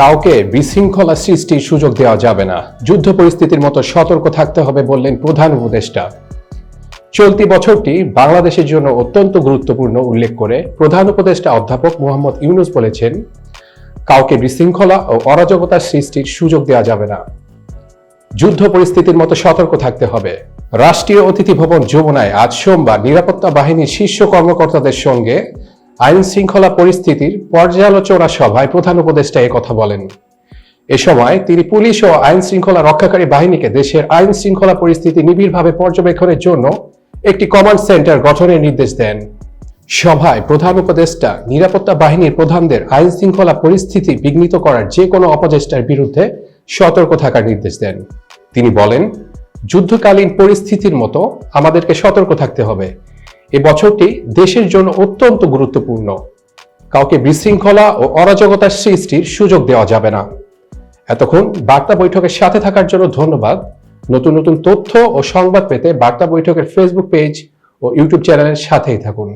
কাউকে বিশৃঙ্খলা সৃষ্টির সুযোগ দেওয়া যাবে না। যুদ্ধ পরিস্থিতির মতো সতর্ক থাকতে হবে বললেন প্রধান উপদেষ্টা। চলতি বছরটি বাংলাদেশের জন্য অত্যন্ত গুরুত্বপূর্ণ উল্লেখ করে প্রধান উপদেষ্টা অধ্যাপক মোহাম্মদ ইউনুস বলেছেন, কাউকে বিশৃঙ্খলা ও অরাজকতার সৃষ্টির সুযোগ দেওয়া যাবে না। যুদ্ধ পরিস্থিতির মতো সতর্ক থাকতে হবে। রাষ্ট্রীয় অতিথি ভবন যমুনায় আজ সোমবার নিরাপত্তা বাহিনীর শীর্ষ কর্মকর্তাদের সঙ্গে আইন শৃঙ্খলা পরিস্থিতির পর্যালোচনা সভায় প্রধান উপদেষ্টা কথা বলেন। এ সময় তিনি পুলিশ ও আইন শৃঙ্খলা রক্ষাকারী বাহিনীকে দেশের আইন শৃঙ্খলা পরিস্থিতি নিবিড়ভাবে পর্যবেক্ষণের জন্য একটি কমান্ড সেন্টার গঠনের নির্দেশ দেন। সভায় প্রধান উপদেষ্টা নিরাপত্তা বাহিনীর প্রধানদের আইন শৃঙ্খলা পরিস্থিতি বিঘ্নিত করার যে কোনো অপচেষ্টার বিরুদ্ধে সতর্ক থাকার নির্দেশ দেন। তিনি বলেন যুদ্ধকালীন পরিস্থিতির মতো আমাদেরকে সতর্ক থাকতে হবে। এ বছরটি দেশের জন্য অত্যন্ত গুরুত্বপূর্ণ। কাউকে বিশৃঙ্খলা ও অরাজকতার সৃষ্টির সুযোগ দেওয়া যাবে না। এতক্ষণ বার্তা বৈঠকের সাথে থাকার জন্য ধন্যবাদ। নতুন নতুন তথ্য ও সংবাদ পেতে বার্তা বৈঠকের ফেসবুক পেজ ও ইউটিউব চ্যানেলের সাথেই থাকুন।